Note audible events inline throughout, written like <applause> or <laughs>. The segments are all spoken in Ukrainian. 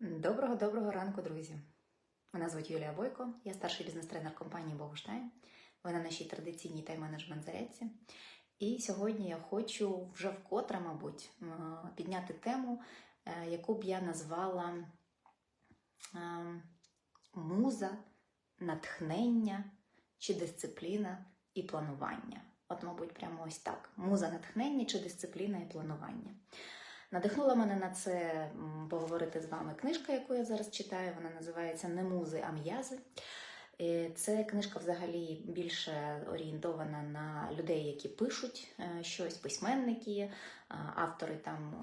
Доброго доброго ранку, друзі! Мене звуть Юлія Бойко, я старший бізнес-тренер компанії Богуштайн. Ви на нашій традиційній тайм-менеджмент зарядці. І сьогодні я хочу вже вкотре, мабуть, е, підняти тему, е, яку б я назвала е, муза, натхнення чи дисципліна і планування. От, мабуть, прямо ось так: муза, натхнення чи дисципліна і планування. Надихнула мене на це поговорити з вами книжка, яку я зараз читаю. Вона називається Не музи, а м'язи. Це книжка взагалі більше орієнтована на людей, які пишуть е, щось, письменники, е, автори там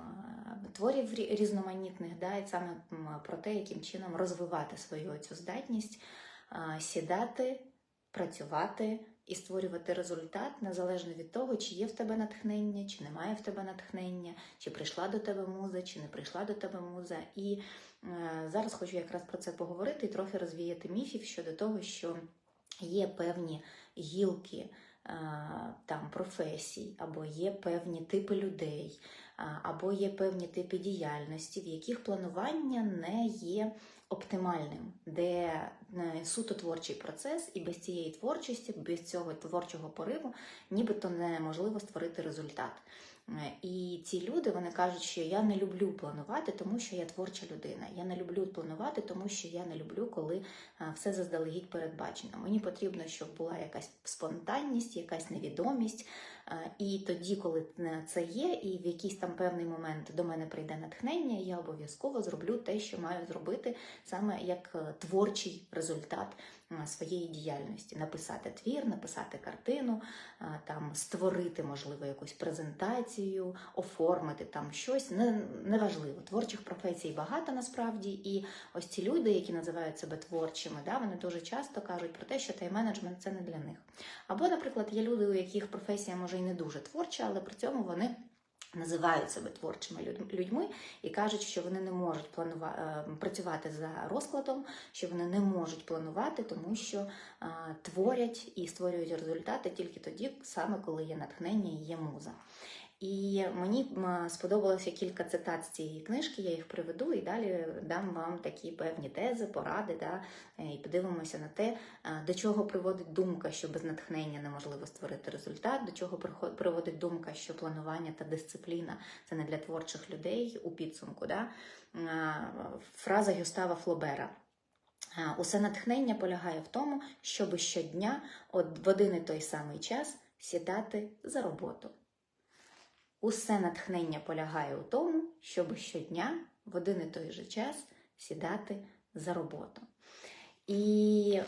е, творів різноманітних, да, і саме про те, яким чином розвивати свою цю здатність, сідати, працювати і створювати результат незалежно від того, чи є в тебе натхнення, чи немає в тебе натхнення, чи прийшла до тебе муза, чи не прийшла до тебе муза. І е, зараз хочу якраз про це поговорити і трохи розвіяти міфів щодо того, що є певні гілки е, там професій, або є певні типи людей, або є певні типи діяльності, в яких планування не є оптимальним, де е, суто творчий процес, і без цієї творчості, без цього творчого пориву, нібито неможливо створити результат. Е, І ці люди вони кажуть, що я не люблю планувати, тому що я творча людина. Я не люблю планувати, тому що я не люблю, коли е, все заздалегідь передбачено. Мені потрібно, щоб була якась спонтанність, якась невідомість. Е, І тоді, коли це є, і в якийсь там певний момент до мене прийде натхнення, я обов'язково зроблю те, що маю зробити саме як творчий результат своєї діяльності. Написати твір, написати картину, там створити, можливо, якусь презентацію, оформити там щось. Не, неважливо. Творчих професій багато насправді, і ось ці люди, які називають себе творчими, да, вони дуже часто кажуть про те, що тайм-менеджмент це не для них. Або, наприклад, є люди, у яких професія може і не дуже творча, але при цьому вони. Називають себе творчими люд- людьми і кажуть, що вони не можуть планувати працювати за розкладом, що вони не можуть планувати, тому що е, творять і створюють результати тільки тоді, саме коли є натхнення і є муза. І мені сподобалося кілька цитат з цієї книжки, я їх приведу і далі дам вам такі певні тези, поради, да, е, і подивимося на те, е, до чого приводить думка, що без натхнення неможливо створити результат, до чого приводить думка, що планування та дисципліна це не для творчих людей у підсумку. Да? Фраза Гюстава Флобера. Е, Усе натхнення полягає в тому, щоб щодня в один і той самий час сідати за роботу. Усе натхнення полягає у тому, щоб щодня в один і той же час сідати за роботу. І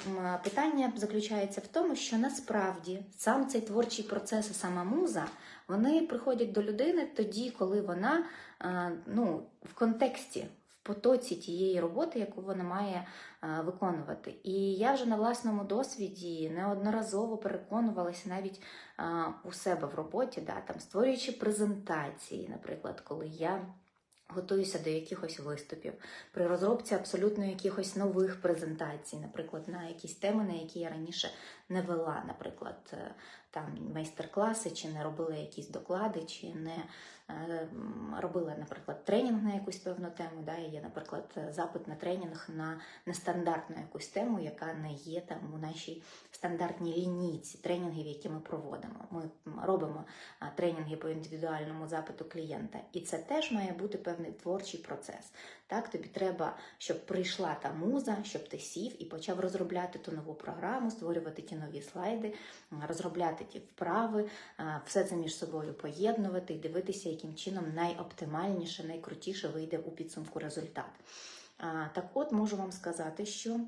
питання заключається в тому, що насправді сам цей творчий процес і сама муза вони приходять до людини тоді, коли вона е, ну, в контексті, потоці тієї роботи, яку вона має е, виконувати. І я вже на власному досвіді неодноразово переконувалася навіть е, у себе в роботі, да, там, створюючи презентації, наприклад, коли я. Готуюся до якихось виступів при розробці абсолютно якихось нових презентацій, наприклад, на якісь теми, на які я раніше не вела, наприклад, е, там майстер-класи, чи не робила якісь доклади, чи не е, робила, наприклад, тренінг на якусь певну тему. Да, є, наприклад, запит на тренінг на нестандартну якусь тему, яка не є там у нашій стандартній лінійці тренінгів, які ми проводимо. Ми робимо тренінги по індивідуальному запиту клієнта, і це теж має бути певний творчий процес. Так, тобі треба, щоб прийшла та муза, щоб ти сів і почав розробляти ту нову програму, створювати ті нові слайди, розробляти ті вправи, все це між собою поєднувати і дивитися, яким чином найоптимальніше, найкрутіше вийде у підсумку результат. Так от можу вам сказати, що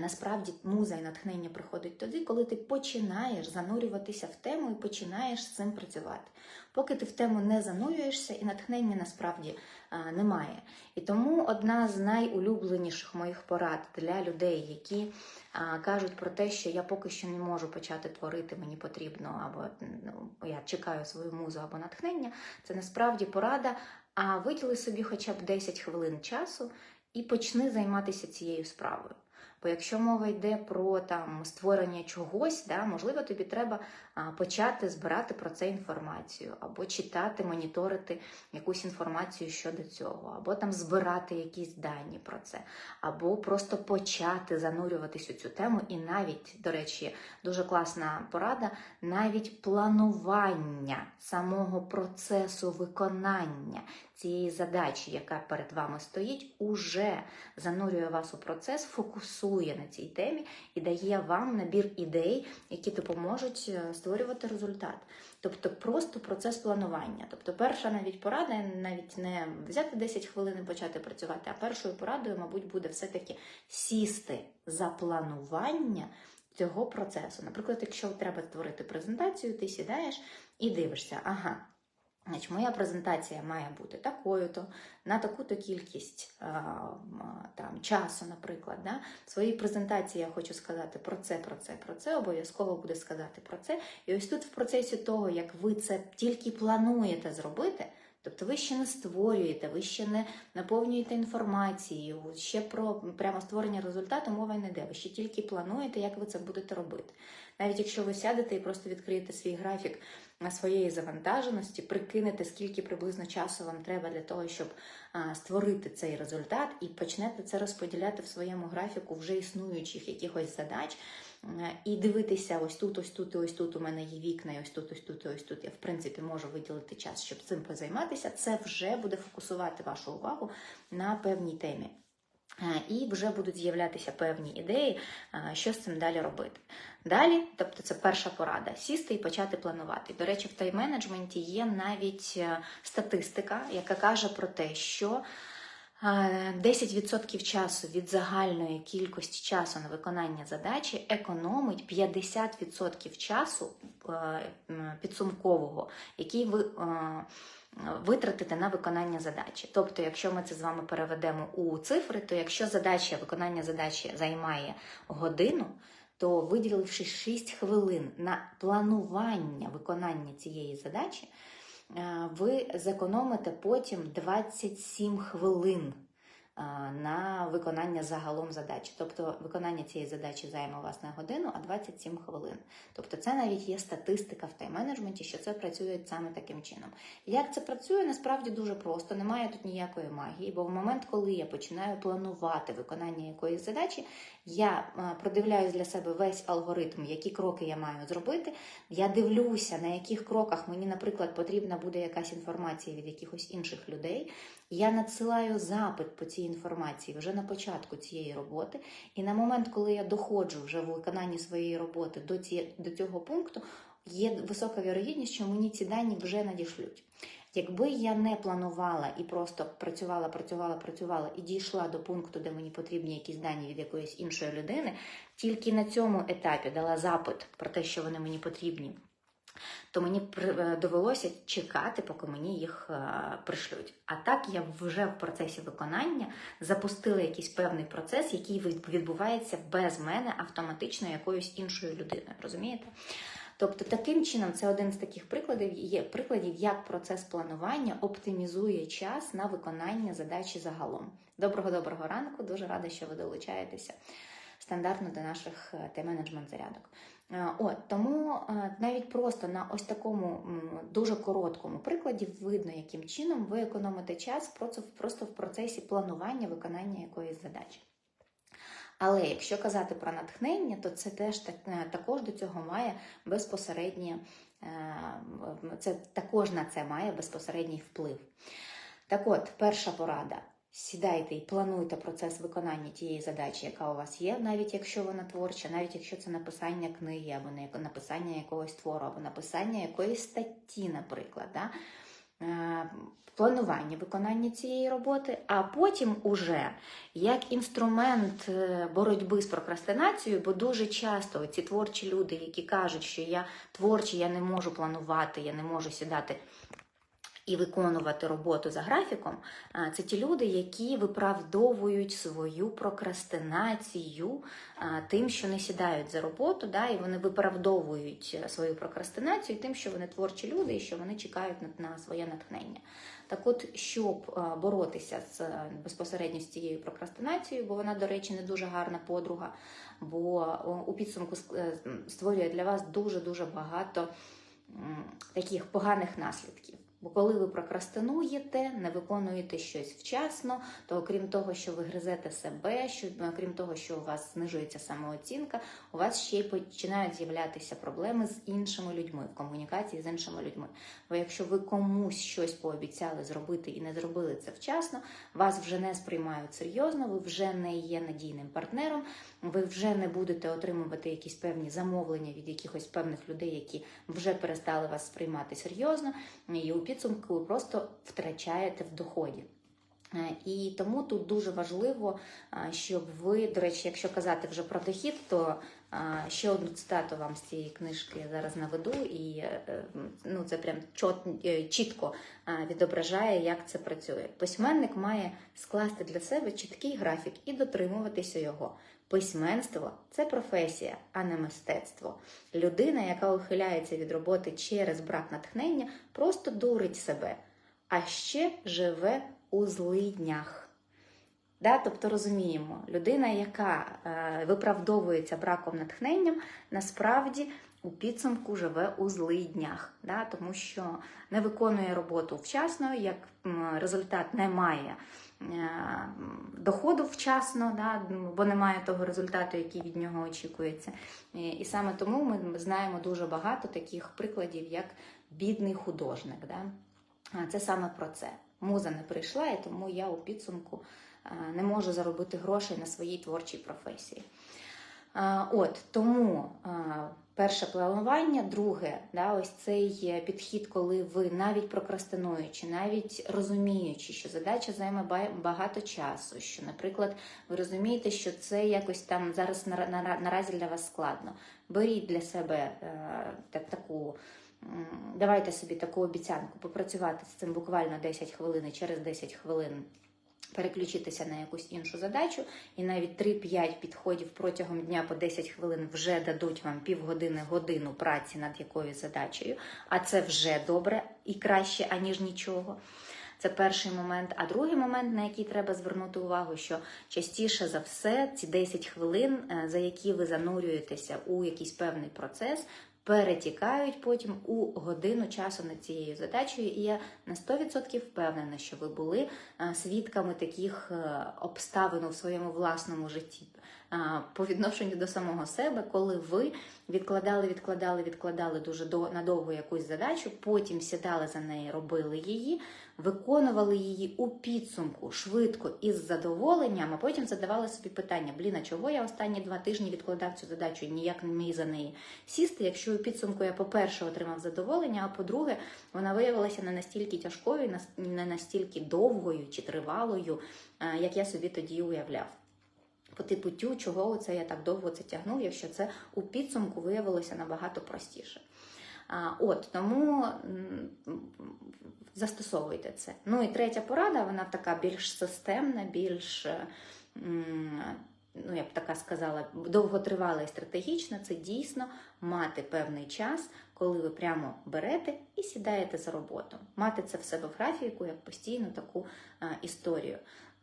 Насправді муза і натхнення приходить тоді, коли ти починаєш занурюватися в тему і починаєш з цим працювати. Поки ти в тему не занурюєшся, і натхнення насправді немає. І тому одна з найулюбленіших моїх порад для людей, які а, кажуть про те, що я поки що не можу почати творити, мені потрібно, або ну, я чекаю свою музу або натхнення, це насправді порада. А виділи собі хоча б 10 хвилин часу і почни займатися цією справою. Бо якщо мова йде про там створення чогось, да, можливо, тобі треба почати збирати про це інформацію, або читати, моніторити якусь інформацію щодо цього, або там збирати якісь дані про це, або просто почати занурюватись у цю тему. І навіть, до речі, дуже класна порада, навіть планування самого процесу виконання цієї задачі, яка перед вами стоїть, уже занурює вас у процес, фокусує на цій темі і дає вам набір ідей, які допоможуть е, створювати результат. Тобто просто процес планування. Тобто, перша навіть порада, навіть не взяти 10 хвилин і почати працювати, а першою порадою, мабуть, буде все-таки сісти за планування. Цього процесу. Наприклад, якщо треба створити презентацію, ти сідаєш і дивишся, ага, Значить, моя презентація має бути такою-то, на таку-то кількість там, часу, наприклад. Да? В своїй презентації я хочу сказати про це, про це, про це, обов'язково буде сказати про це. І ось тут в процесі того, як ви це тільки плануєте зробити, тобто ви ще не створюєте, ви ще не наповнюєте інформацією, ще про прямо створення результату мова не йде. Ви ще тільки плануєте, як ви це будете робити. Навіть якщо ви сядете і просто відкриєте свій графік своєї завантаженості, прикинете, скільки приблизно часу вам треба для того, щоб створити цей результат, і почнете це розподіляти в своєму графіку вже існуючих якихось задач. І дивитися, ось тут, ось тут, і ось тут у мене є вікна, і ось тут, ось тут, і ось тут. Я в принципі можу виділити час, щоб цим позайматися. Це вже буде фокусувати вашу увагу на певній темі. І вже будуть з'являтися певні ідеї, що з цим далі робити. Далі, тобто це перша порада сісти і почати планувати. До речі, в тайм-менеджменті є навіть е, статистика, яка каже про те, що 10% часу від загальної кількості часу на виконання задачі економить 50% часу е, підсумкового, який ви витратите на виконання задачі. Тобто, якщо ми це з вами переведемо у цифри, то якщо задача виконання задачі займає годину, то виділивши 6 хвилин на планування виконання цієї задачі, е, ви зекономите потім 27 хвилин на виконання загалом задачі. Тобто виконання цієї задачі займе вас не годину, а 27 хвилин. Тобто це навіть є статистика в тайм-менеджменті, що це працює саме таким чином. Як це працює, насправді дуже просто, немає тут ніякої магії, бо в момент, коли я починаю планувати виконання якоїсь задачі, я продивляюсь для себе весь алгоритм, які кроки я маю зробити. Я дивлюся, на яких кроках мені, наприклад, потрібна буде якась інформація від якихось інших людей. Я надсилаю запит по цій інформації вже на початку цієї роботи, і на момент, коли я доходжу вже в виконанні своєї роботи до, ці, до цього пункту, є висока вірогідність, що мені ці дані вже надішлють. Якби я не планувала і просто працювала, працювала, працювала і дійшла до пункту, де мені потрібні якісь дані від якоїсь іншої людини, тільки на цьому етапі дала запит про те, що вони мені потрібні то мені е, довелося чекати, поки мені їх е, пришлють. А так я вже в процесі виконання запустила якийсь певний процес, який відбувається без мене автоматично якоюсь іншою людиною. Розумієте? Тобто, таким чином, це один з таких прикладів, є прикладів, як процес планування оптимізує час на виконання задачі загалом. Доброго доброго ранку, дуже рада, що ви долучаєтеся стандартно до наших е, тайм-менеджмент зарядок. Е, от, Тому е, навіть просто на ось такому дуже короткому прикладі видно, яким чином ви економите час просто в процесі планування виконання якоїсь задачі. Але якщо казати про натхнення, то це теж так, також до цього має безпосереднє, це також на це має безпосередній вплив. Так от, перша порада. Сідайте і плануйте процес виконання тієї задачі, яка у вас є, навіть якщо вона творча, навіть якщо це написання книги, або написання якогось твору, або написання якоїсь статті, наприклад. Да? Е, планування виконання цієї роботи, а потім уже як інструмент е, боротьби з прокрастинацією, бо дуже часто ці творчі люди, які кажуть, що я творчий, я не можу планувати, я не можу сідати і виконувати роботу за графіком, це ті люди, які виправдовують свою прокрастинацію тим, що не сідають за роботу, да, і вони виправдовують свою прокрастинацію тим, що вони творчі люди і що вони чекають на своє натхнення. Так от, щоб е, боротися з е, безпосередньо з цією прокрастинацією, бо вона, до речі, не дуже гарна подруга, бо у підсумку е, створює для вас дуже-дуже багато таких поганих наслідків. Бо коли ви прокрастинуєте, не виконуєте щось вчасно, то окрім того, що ви гризете себе, що окрім того, що у вас знижується самооцінка, у вас ще й починають з'являтися проблеми з іншими людьми в комунікації з іншими людьми. Бо якщо ви комусь щось пообіцяли зробити і не зробили це вчасно, вас вже не сприймають серйозно, ви вже не є надійним партнером, ви вже не будете отримувати якісь певні замовлення від якихось певних людей, які вже перестали вас сприймати серйозно, і у підсумку ви просто втрачаєте в доході. Е, І тому тут дуже важливо, е, щоб ви, до речі, якщо казати вже про дохід, то е, ще одну цитату вам з цієї книжки я зараз наведу, і ну, це прям чітко відображає, як це працює. Письменник має скласти для себе чіткий графік і дотримуватися його. Письменство це професія, а не мистецтво. Людина, яка ухиляється від роботи через брак натхнення, просто дурить себе, а ще живе у злиднях. Да? Тобто розуміємо, людина, яка е, виправдовується браком натхнення, насправді у підсумку живе у злиднях, да? тому що не виконує роботу вчасно, як результат не має доходу вчасно, да? бо немає того результату, який від нього очікується. І, і саме тому ми знаємо дуже багато таких прикладів, як бідний художник. Да? Це саме про це. Муза не прийшла, і тому я у підсумку е, не можу заробити грошей на своїй творчій професії. От тому перше планування, друге, да, ось цей е, підхід, коли ви навіть прокрастинуючи, навіть розуміючи, що задача займе багато часу, що, наприклад, ви розумієте, що це якось там зараз на- на- наразі для вас складно. Беріть для себе е, так, таку. Давайте собі таку обіцянку попрацювати з цим буквально 10 хвилин і через 10 хвилин переключитися на якусь іншу задачу, і навіть 3-5 підходів протягом дня по 10 хвилин вже дадуть вам півгодини годину праці над якоюсь задачею, а це вже добре і краще, аніж нічого. Це перший момент. А другий момент, на який треба звернути увагу, що частіше за все ці 10 хвилин, е, за які ви занурюєтеся у якийсь певний процес, перетікають потім у годину часу над цією задачею. І я на 100% впевнена, що ви були е, свідками таких е, обставин у своєму власному житті. Е, По відношенню до самого себе, коли ви відкладали, відкладали, відкладали дуже до- надовго якусь задачу, потім сідали за неї, робили її, виконували її у підсумку швидко і з задоволенням, а потім задавали собі питання: блін, а чого я останні два тижні відкладав цю задачу і ніяк не міг за неї сісти, якщо у підсумку я, по-перше, отримав задоволення, а по-друге, вона виявилася не настільки тяжкою, не настільки довгою чи тривалою, е, як я собі тоді уявляв. По типу тю, чого це я так довго це тягнув, якщо це у підсумку виявилося набагато простіше. От тому застосовуйте це. Ну і третя порада, вона така більш системна, більш, ну я б така сказала, довготривала і стратегічна. Це дійсно мати певний час, коли ви прямо берете і сідаєте за роботу. Мати це в себе в графіку як постійну таку історію.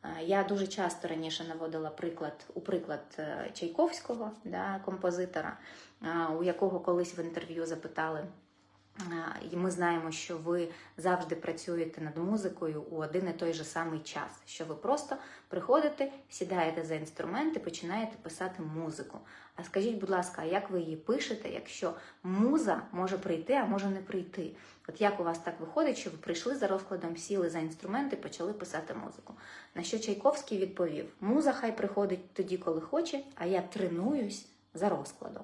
Е, Я дуже часто раніше наводила приклад у приклад е, Чайковського, да, композитора, е, у якого колись в інтерв'ю запитали. Е, І ми знаємо, що ви завжди працюєте над музикою у один і той же самий час. Що ви просто приходите, сідаєте за інструмент і починаєте писати музику. А скажіть, будь ласка, а як ви її пишете, якщо муза може прийти, а може не прийти? От як у вас так виходить, що ви прийшли за розкладом, сіли за інструмент і почали писати музику? На що Чайковський відповів: Муза хай приходить тоді, коли хоче, а я тренуюсь за розкладом.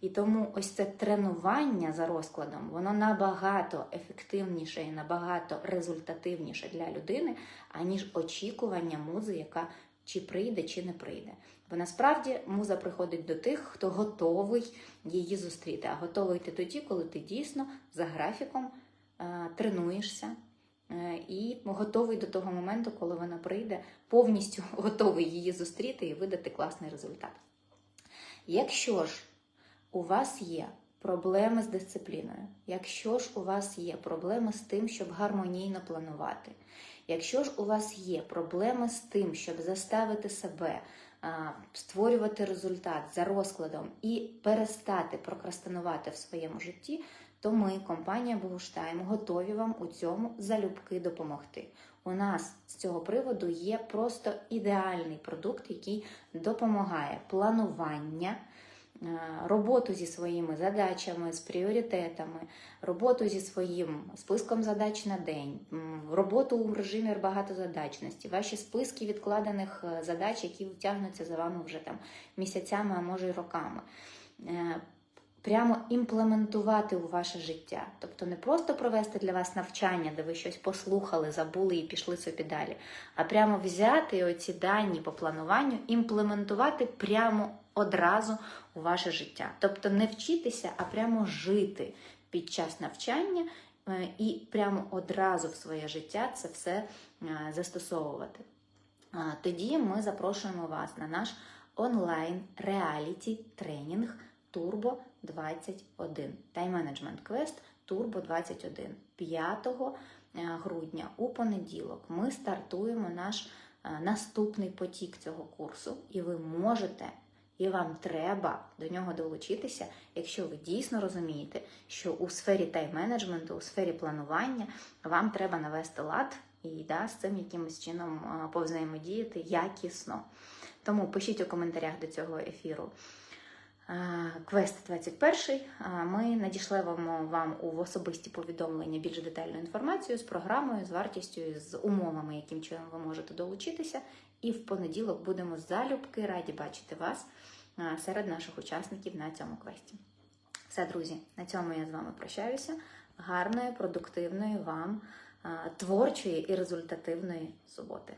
І тому ось це тренування за розкладом, воно набагато ефективніше і набагато результативніше для людини, аніж очікування музи, яка чи прийде, чи не прийде. Бо насправді муза приходить до тих, хто готовий її зустріти. А готовий ти тоді, коли ти дійсно за графіком е, тренуєшся е, і готовий до того моменту, коли вона прийде, повністю <laughs> готовий її зустріти і видати класний результат. Якщо ж у вас є проблеми з дисципліною, якщо ж у вас є проблеми з тим, щоб гармонійно планувати, якщо ж у вас є проблеми з тим, щоб заставити себе створювати результат за розкладом і перестати прокрастинувати в своєму житті, то ми, компанія Богуштайм, готові вам у цьому залюбки допомогти. У нас з цього приводу є просто ідеальний продукт, який допомагає планування. Е, Роботу зі своїми задачами, з пріоритетами, роботу зі своїм списком задач на день, роботу у режимі багатозадачності, ваші списки відкладених е, задач, які тягнуться за вами вже там місяцями, а може й роками. Е, Прямо імплементувати у ваше життя. Тобто не просто провести для вас навчання, де ви щось послухали, забули і пішли собі далі, а прямо взяти оці дані по плануванню, імплементувати прямо одразу у ваше життя. Тобто не вчитися, а прямо жити під час навчання е, і прямо одразу в своє життя це все е, застосовувати. Тоді ми запрошуємо вас на наш онлайн реаліті тренінг Turbo 21. Time Management Quest Turbo 21. 5 грудня у понеділок ми стартуємо наш е, наступний потік цього курсу, і ви можете. І вам треба до нього долучитися, якщо ви дійсно розумієте, що у сфері тайм-менеджменту, у сфері планування вам треба навести лад і да, з цим якимось чином повзаємодіяти якісно. Тому пишіть у коментарях до цього ефіру квест 21. Ми надішлемо вам у особисті повідомлення більш детальну інформацію з програмою, з вартістю, з умовами, яким чином ви можете долучитися. І в понеділок будемо залюбки раді бачити вас серед наших учасників на цьому квесті. Все, друзі, на цьому я з вами прощаюся. Гарної, продуктивної вам творчої і результативної суботи.